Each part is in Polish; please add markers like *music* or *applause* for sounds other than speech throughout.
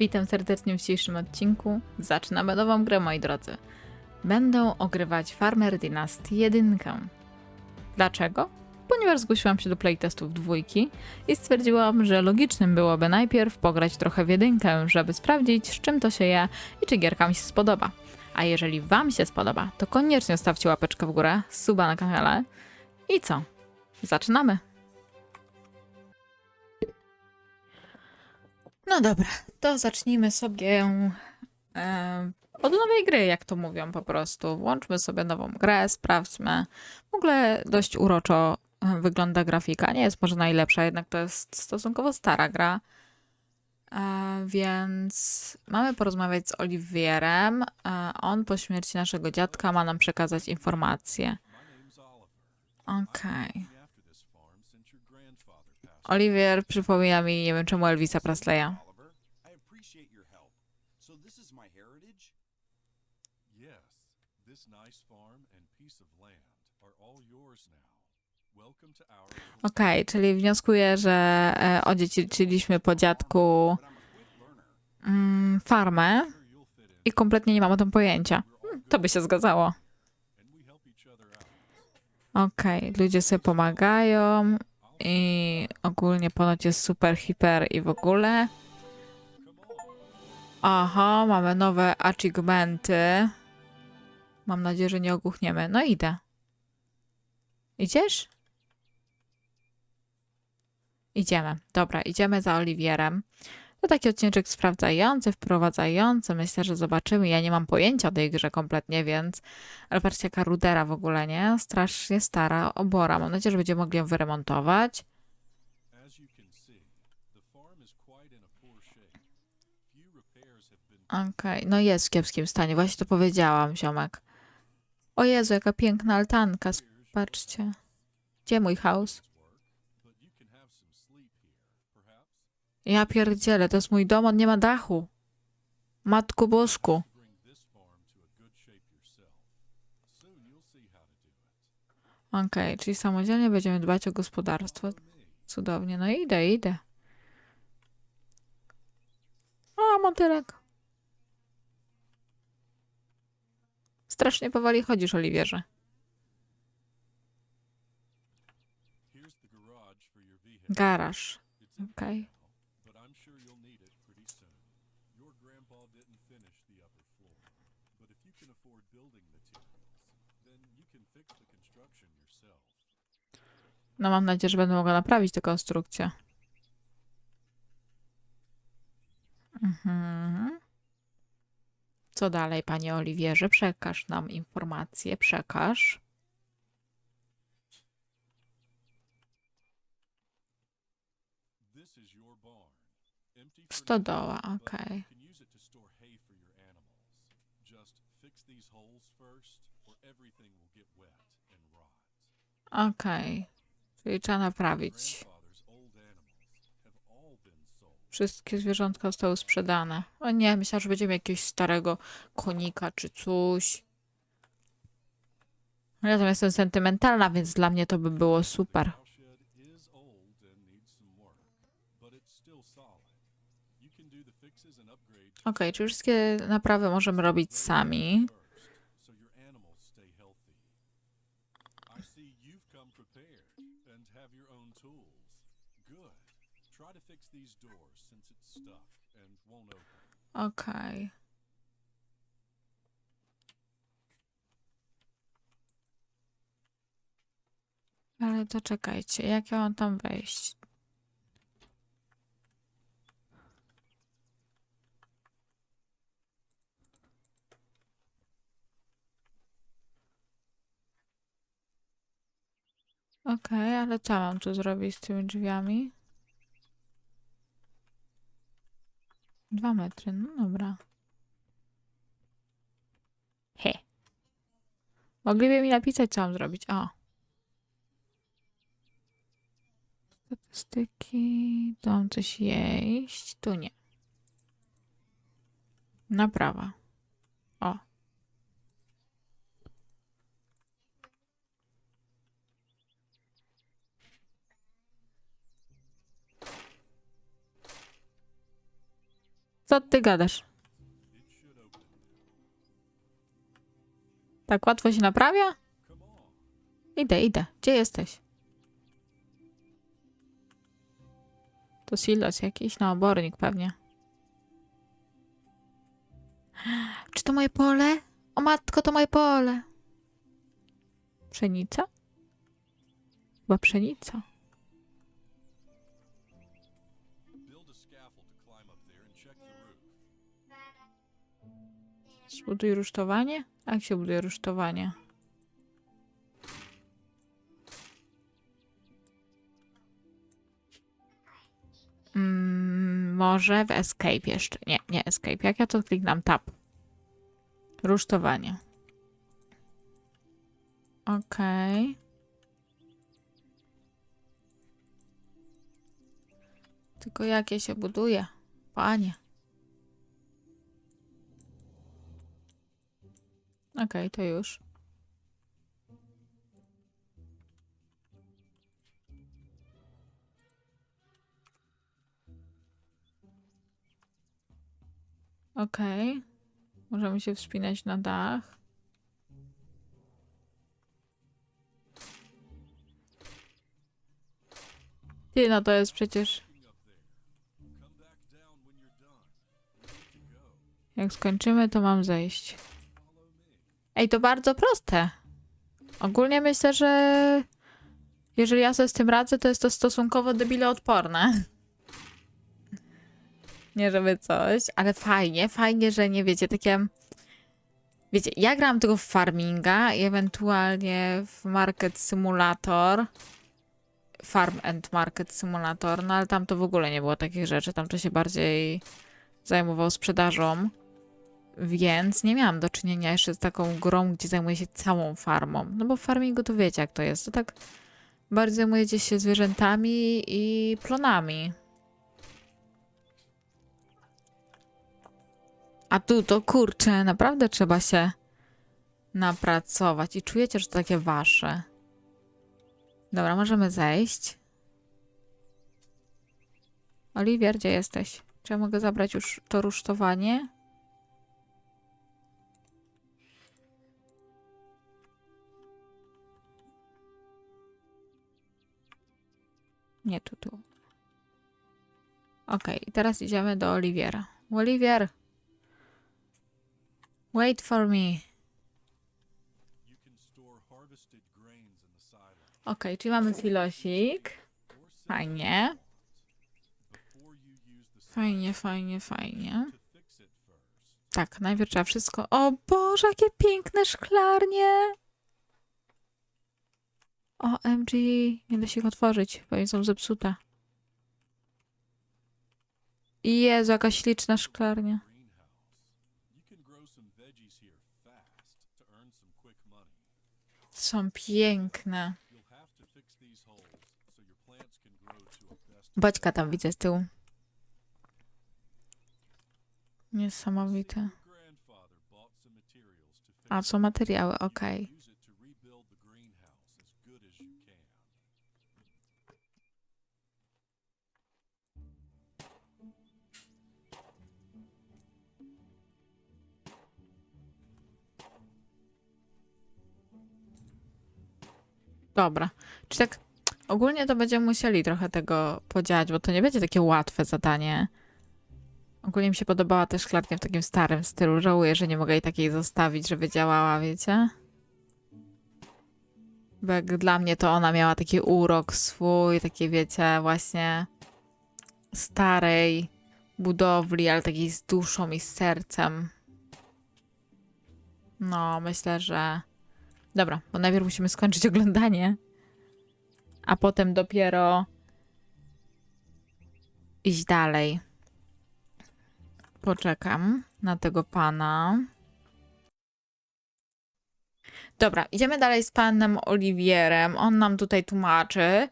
Witam serdecznie w dzisiejszym odcinku. Zaczynamy nową grę, moi drodzy. Będę ogrywać Farmer Dynasty 1. Dlaczego? Ponieważ zgłosiłam się do playtestów dwójki i stwierdziłam, że logicznym byłoby najpierw pograć trochę w jedynkę, żeby sprawdzić, z czym to się je i czy gierka mi się spodoba. A jeżeli Wam się spodoba, to koniecznie stawcie łapeczkę w górę, suba na kanale i co? Zaczynamy! No dobra, to zacznijmy sobie e, od nowej gry, jak to mówią po prostu. Włączmy sobie nową grę, sprawdźmy. W ogóle dość uroczo wygląda grafika. Nie jest może najlepsza, jednak to jest stosunkowo stara gra. E, więc mamy porozmawiać z Oliwierem. E, on po śmierci naszego dziadka ma nam przekazać informacje. Okej. Oliwier przypomina mi, nie wiem czemu Elvisa Presleya. Oliver, Okej, czyli wnioskuję, że e, odziedziczyliśmy po dziadku mm, farmę i kompletnie nie mam o tym pojęcia. Hmm, To by się zgadzało. Okej, ludzie sobie pomagają i ogólnie ponoć jest super, hiper i w ogóle. Aha, mamy nowe achievementy. Mam nadzieję, że nie ogłuchniemy. No idę. Idziesz? Idziemy. Dobra, idziemy za Oliwierem. To taki odcinek sprawdzający, wprowadzający. Myślę, że zobaczymy. Ja nie mam pojęcia o tej grze kompletnie, więc ale patrzcie, jaka rudera w ogóle, nie? Strasznie stara obora. Mam nadzieję, że będziemy mogli ją wyremontować. Okej, no jest w kiepskim stanie. Właśnie to powiedziałam, ziomek. O Jezu, jaka piękna altanka. Patrzcie. Gdzie mój house? Ja pierdzielę, to jest mój dom, on nie ma dachu. Matku Bosku. Okej, czyli samodzielnie będziemy dbać o gospodarstwo. Cudownie, no idę, idę. O, motylek. Strasznie powoli chodzisz, Oliwierze. Garaż. Okej. now, No mam nadzieję, że będę mogła naprawić tę konstrukcję. Mhm. Co dalej, panie Oliwierze? Przekaż nam informacje, przekaż. Stodoła, okej. You Okej. Czyli trzeba naprawić. Wszystkie zwierzątka zostały sprzedane. O nie, myślałam, że będziemy jakiegoś starego konika czy coś. Ja tam jestem sentymentalna, więc dla mnie to by było super. Okej, czyli wszystkie naprawy możemy robić sami. Okej. Ale to czekajcie, jak ja mam tam wejść? Okej, ale co mam tu zrobić z tymi drzwiami? Dwa metry, no dobra. He. Mogliby mi napisać, co mam zrobić. O. Statystyki. Tu mam coś jeść. Tu nie. Naprawa. O. Co ty gadasz? Tak łatwo się naprawia? Idę, idę. Gdzie jesteś? To silos jakiś? No, obornik pewnie. Czy to moje pole? O matko, to moje pole. Pszenica? Chyba pszenica. Zbuduj rusztowanie? A Jak się buduje rusztowanie? Mm, może w Escape jeszcze. Nie, nie Escape. Jak ja to kliknam? Tab. Rusztowanie. Okej. Tylko jakie się buduje? Panie. Okej, to już. Okej. Możemy się wspinać na dach. Ty, no to jest przecież... Jak skończymy, to mam zejść. Ej, to bardzo proste. Ogólnie myślę, że jeżeli ja sobie z tym radzę, to jest to stosunkowo debiloodporne. Nie żeby coś, ale fajnie, fajnie, że nie wiecie, takie... Wiecie, ja gram tylko w farminga i ewentualnie w Market Simulator. Farm and Market Simulator, no ale tam to w ogóle nie było takich rzeczy, tam to się bardziej zajmował sprzedażą. Więc nie miałam do czynienia jeszcze z taką grą, gdzie zajmuje się całą farmą. No bo w farmingu to wiecie, jak to jest. To tak bardziej zajmujecie się zwierzętami i plonami. A tu to kurczę, naprawdę trzeba się napracować. I czujecie, że to takie wasze. Dobra, możemy zejść. Oliwier, gdzie jesteś? Czy ja mogę zabrać już to rusztowanie? Nie tu, tu. Okej, teraz idziemy do Oliwiera. Oliwier! Wait for me. Okej, czyli mamy filosik. Fajnie. Fajnie, fajnie, fajnie. Tak, najpierw trzeba wszystko... O Boże, jakie piękne szklarnie! OMG, nie da się ich otworzyć, bo są zepsute. Jezu, jaka śliczna szklarnia. Są piękne. Baćka tam widzę z tyłu. Niesamowite. A, są materiały, okej. use Dobra. Czy tak ogólnie to będziemy musieli trochę tego podziałać, bo to nie będzie takie łatwe zadanie. Ogólnie mi się podobała też szklarnia w takim starym stylu. Żałuję, że nie mogę jej takiej zostawić, żeby działała, wiecie? Bo jak dla mnie to ona miała taki urok swój, takie wiecie, właśnie starej budowli, ale takiej z duszą i z sercem. No, myślę, że Dobra, bo najpierw musimy skończyć oglądanie, a potem dopiero iść dalej. Poczekam na tego pana. Dobra, idziemy dalej z panem Oliwierem. On nam tutaj tłumaczy,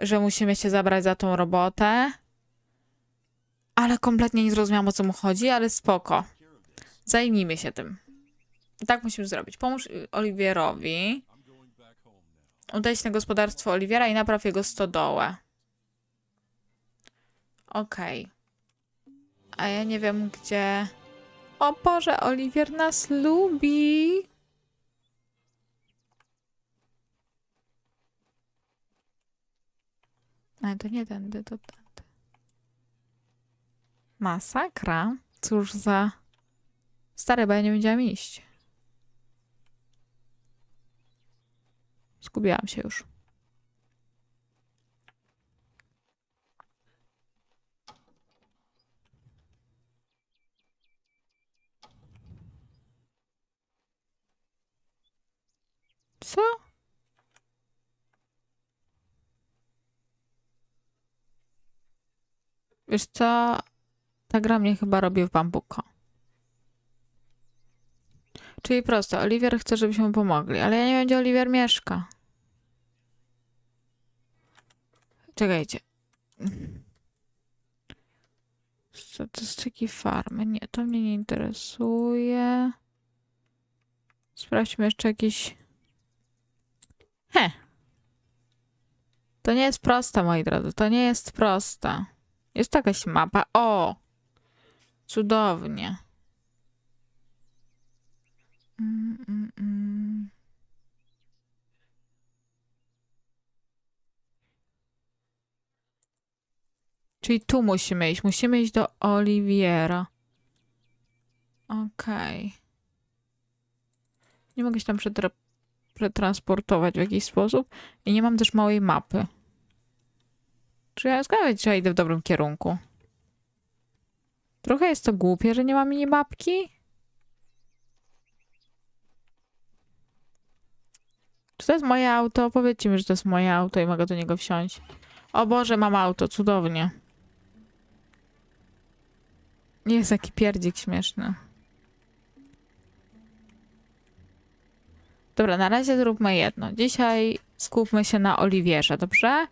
że musimy się zabrać za tą robotę. Ale kompletnie nie zrozumiałam o co mu chodzi, ale spoko. Zajmijmy się tym. Tak musimy zrobić. Pomóż y, Oliwierowi. Udaj się na gospodarstwo Oliwiera i napraw jego stodołę. Okej. A ja nie wiem gdzie. O Boże, Oliwier nas lubi. Ale to nie tędy, to tędy. Masakra. Cóż za... Stary, bo ja nie wiedziałam iść. Zgubiłam się już. Co? Wiesz co? Ta gra mnie chyba robi w bambuko. Czyli prosto, Oliwier chce, żebyśmy mu pomogli, ale ja nie wiem, gdzie Oliwier mieszka. Czekajcie. Statystyki farmy. Nie, to mnie nie interesuje. Sprawdźmy jeszcze jakieś... He. To nie jest proste, moi drodzy. To nie jest proste. Jest jakaś mapa. O! Cudownie. Czyli tu musimy iść. Musimy iść do Oliwiera. Okej. Nie mogę się tam przetra- przetransportować w jakiś sposób. I nie mam też małej mapy. Czy ja zgadzam że idę w dobrym kierunku? Trochę jest to głupie, że nie ma minimapki. Czy to jest moje auto? Powiedzcie mi, że to jest moje auto i mogę do niego wsiąść. O Boże, mam auto, cudownie. Jest taki pierdzik śmieszny. Dobra, na razie zróbmy jedno. Dzisiaj skupmy się na Oliwierze, dobrze?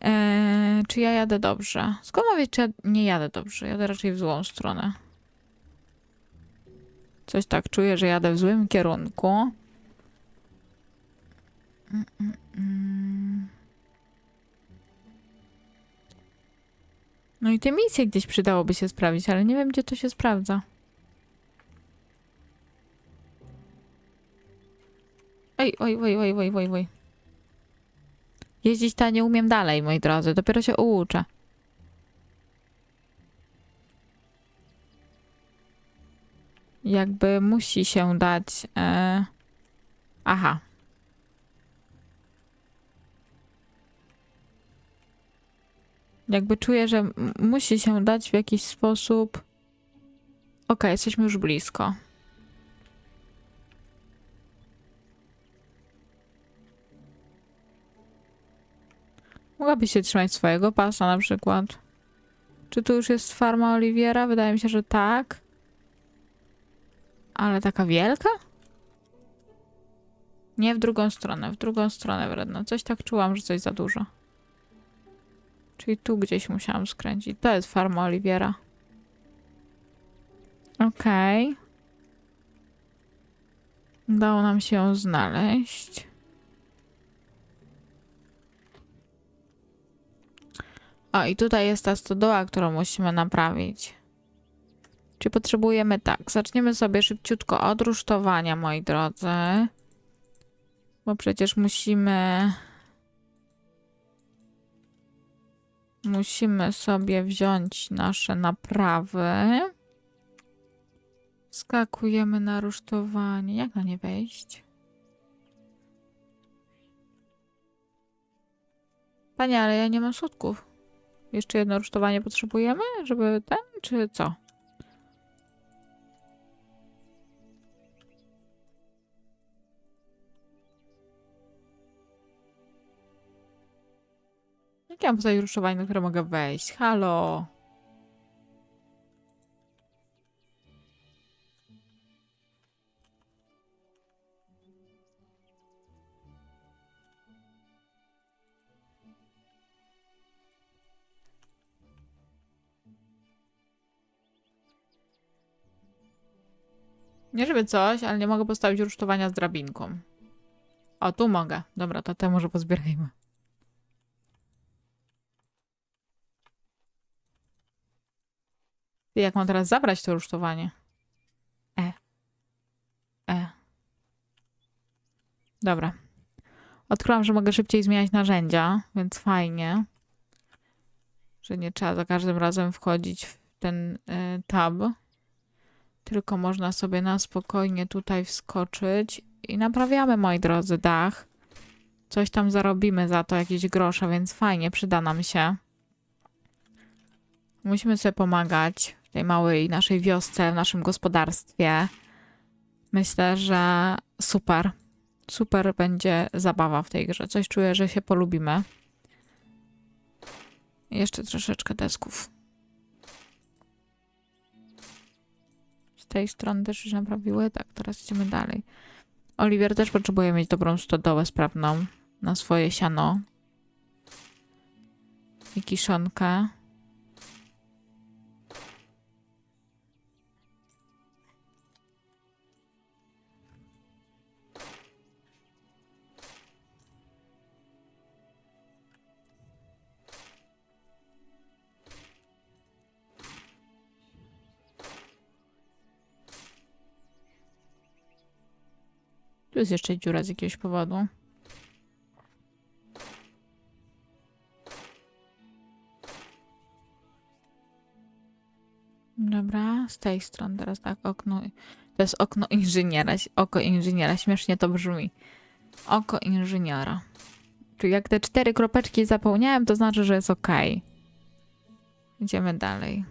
Eee, czy ja jadę dobrze? Skąd wiedzieć, czy ja nie jadę dobrze? Jadę raczej w złą stronę. Coś tak czuję, że jadę w złym kierunku. No i te misje gdzieś przydałoby się sprawdzić, ale nie wiem, gdzie to się sprawdza. Oj, oj, oj, oj, oj, oj, oj. Jeździć ta nie umiem dalej, moi drodzy. Dopiero się uczę. Jakby musi się dać. E... Aha. Jakby czuję, że musi się dać w jakiś sposób. Okej, jesteśmy już blisko. Mogłaby się trzymać swojego pasa na przykład. Czy tu już jest farma Oliwiera? Wydaje mi się, że tak. Ale taka wielka? Nie w drugą stronę, w drugą stronę wredno. Coś tak czułam, że coś za dużo. Czyli tu gdzieś musiałam skręcić. To jest farma Oliwiera. Okej. Udało nam się ją znaleźć. O, i tutaj jest ta stodoła, którą musimy naprawić. Czy potrzebujemy tak? Zaczniemy sobie szybciutko od rusztowania, moi drodzy. Bo przecież musimy. Musimy sobie wziąć nasze naprawy. Skakujemy na rusztowanie. Jak na nie wejść? Panie, ale ja nie mam środków. Jeszcze jedno rusztowanie potrzebujemy, żeby ten, czy co? Jakie mam tutaj rusztowanie, na które mogę wejść? Halo? Nie żeby coś, ale nie mogę postawić rusztowania z drabinką. O, tu mogę. Dobra, to te może pozbierajmy. Jak mam teraz zabrać to rusztowanie? E. E. Dobra. Odkryłam, że mogę szybciej zmieniać narzędzia, więc fajnie. Że nie trzeba za każdym razem wchodzić w ten y, tab. Tylko można sobie na spokojnie tutaj wskoczyć i naprawiamy, moi drodzy, dach. Coś tam zarobimy za to, jakieś grosze, więc fajnie, przyda nam się. Musimy sobie pomagać tej małej naszej wiosce, w naszym gospodarstwie. Myślę, że super. Super będzie zabawa w tej grze. Coś czuję, że się polubimy. Jeszcze troszeczkę desków. Z tej strony też już naprawiły. Tak, teraz idziemy dalej. Oliwier też potrzebuje mieć dobrą stodołę sprawną na swoje siano. I kiszonkę. Tu jest jeszcze dziura z jakiegoś powodu. Dobra, z tej strony teraz tak, okno. To jest okno inżyniera, oko inżyniera, śmiesznie to brzmi. Oko inżyniera. Czyli jak te cztery kropeczki zapełniałem, to znaczy, że jest ok. Idziemy dalej.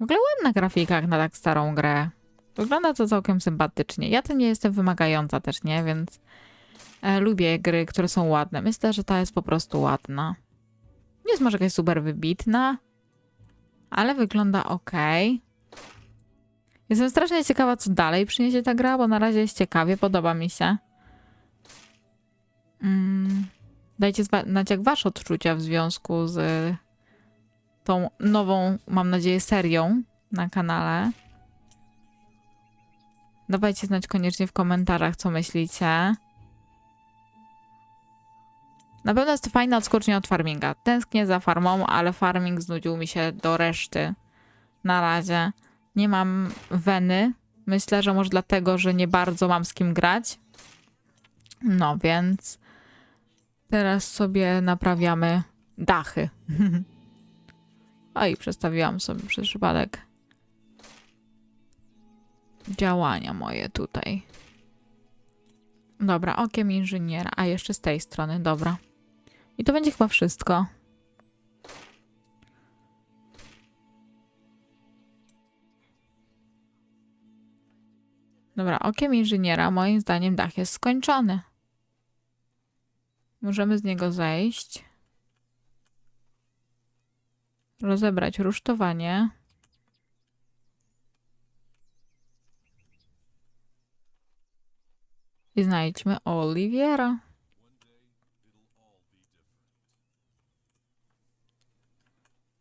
W ogóle ładna grafika jak na tak starą grę. Wygląda to całkiem sympatycznie. Ja to nie jestem wymagająca też, nie? Więc e, lubię gry, które są ładne. Myślę, że ta jest po prostu ładna. Nie jest może jakaś super wybitna, ale wygląda ok. Jestem strasznie ciekawa, co dalej przyniesie ta gra, bo na razie jest ciekawie, podoba mi się. Mm, dajcie znać, jak wasze odczucia w związku z tą nową, mam nadzieję, serią na kanale. Dawajcie znać koniecznie w komentarzach, co myślicie. Na pewno jest to fajna odskocznia od farminga. Tęsknię za farmą, ale farming znudził mi się do reszty. Na razie. Nie mam weny. Myślę, że może dlatego, że nie bardzo mam z kim grać. No więc teraz sobie naprawiamy dachy. *laughs* Oj, przestawiłam sobie przez przypadek działania moje tutaj. Dobra, okiem inżyniera, a jeszcze z tej strony, dobra. I to będzie chyba wszystko. Dobra, okiem inżyniera, moim zdaniem dach jest skończony. Możemy z niego zejść. Rozebrać rusztowanie. I znajdźmy Oliwiera.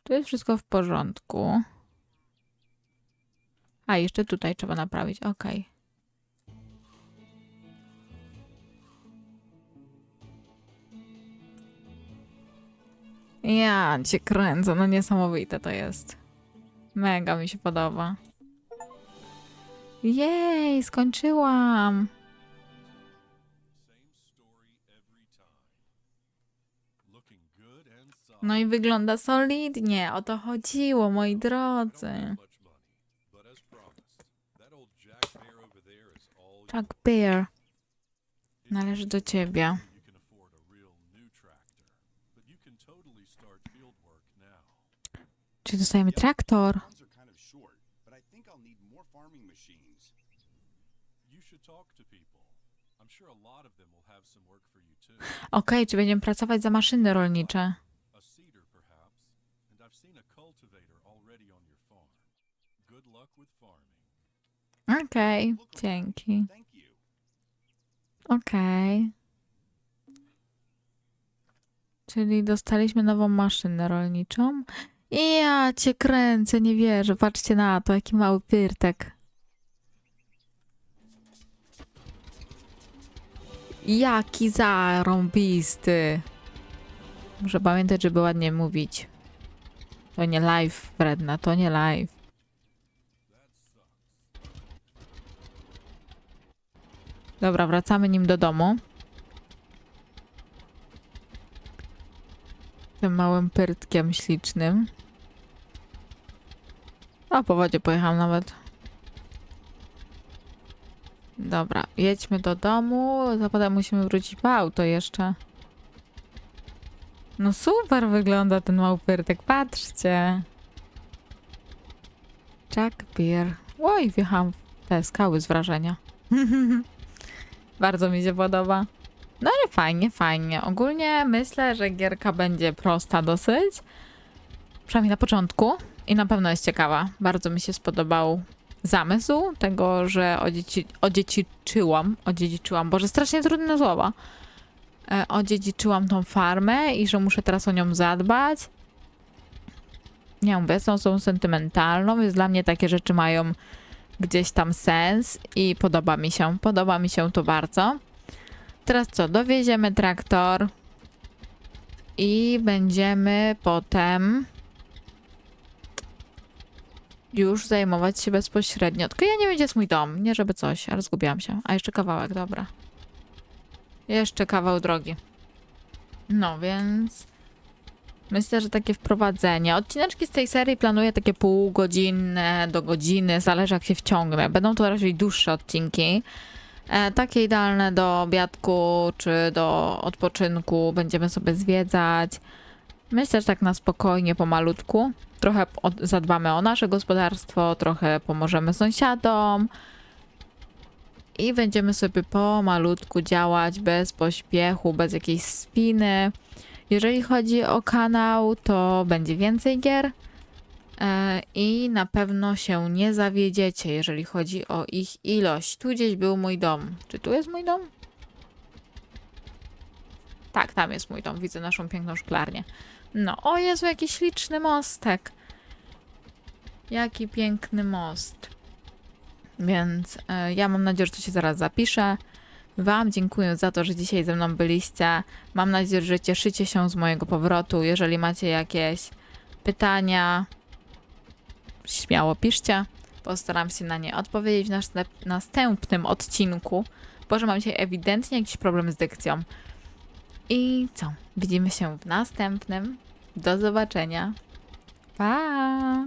Tu jest wszystko w porządku. A, jeszcze tutaj trzeba naprawić. Ok. Ja cię kręcę, no niesamowite to jest. Mega mi się podoba. Jej, skończyłam. No i wygląda solidnie. O to chodziło, moi drodzy. Old Jack Bear. Chuck. Należy do ciebie. Czy dostajemy traktor? Okej, czy będziemy pracować za maszyny rolnicze? A seeder, perhaps, and I've seen a cultivator already on your farm. Good luck with farming. Okej, dzięki. Thank you. Okej. Czyli dostaliśmy nową maszynę rolniczą. I ja cię kręcę, nie wierzę. Patrzcie na to, jaki mały pyrtek. Jaki zarąbisty. Muszę pamiętać, żeby ładnie mówić. To nie live, wredna, to nie live. Dobra, wracamy nim do domu. Tym małym pyrtkiem ślicznym. A po wodzie pojechałam nawet. Dobra, jedźmy do domu, a potem musimy wrócić po auto jeszcze. No super wygląda ten mały pyrtek, patrzcie. Jack Beer. Oj, wjechałam w te skały z wrażenia. *laughs* Bardzo mi się podoba. No ale fajnie, fajnie. Ogólnie myślę, że gierka będzie prosta dosyć. Przynajmniej na początku. I na pewno jest ciekawa. Bardzo mi się spodobał zamysł tego, że odzieci, odziedziczyłam, odziedziczyłam, boże, strasznie trudne słowa. E, odziedziczyłam tą farmę i że muszę teraz o nią zadbać. Nie mówię, są osobą sentymentalną, więc dla mnie takie rzeczy mają gdzieś tam sens i podoba mi się, podoba mi się to bardzo. Teraz co, dowieziemy traktor i będziemy potem już zajmować się bezpośrednio. Tylko ja nie wiem, gdzie jest mój dom. Nie, żeby coś, ale zgubiłam się. A jeszcze kawałek, dobra. Jeszcze kawał drogi. No, więc myślę, że takie wprowadzenie. Odcineczki z tej serii planuję takie półgodzinne do godziny, zależy jak się wciągnę. Będą to raczej dłuższe odcinki. E, takie idealne do obiadku czy do odpoczynku. Będziemy sobie zwiedzać. Myślę, że tak na spokojnie, pomalutku. Trochę zadbamy o nasze gospodarstwo, trochę pomożemy sąsiadom. I będziemy sobie pomalutku działać bez pośpiechu, bez jakiejś spiny. Jeżeli chodzi o kanał, to będzie więcej gier. E, I na pewno się nie zawiedziecie, jeżeli chodzi o ich ilość. Tu gdzieś był mój dom. Czy tu jest mój dom? Tak, tam jest mój dom. Widzę naszą piękną szklarnię. No, o Jezu, jaki śliczny mostek. Jaki piękny most. Więc e, ja mam nadzieję, że to się zaraz zapisze. Wam dziękuję za to, że dzisiaj ze mną byliście. Mam nadzieję, że cieszycie się z mojego powrotu. Jeżeli macie jakieś pytania, śmiało piszcie. Postaram się na nie odpowiedzieć w następ- następnym odcinku, bo że mam dzisiaj ewidentnie jakiś problem z dykcją. I co? Widzimy się w następnym. Do zobaczenia. Pa!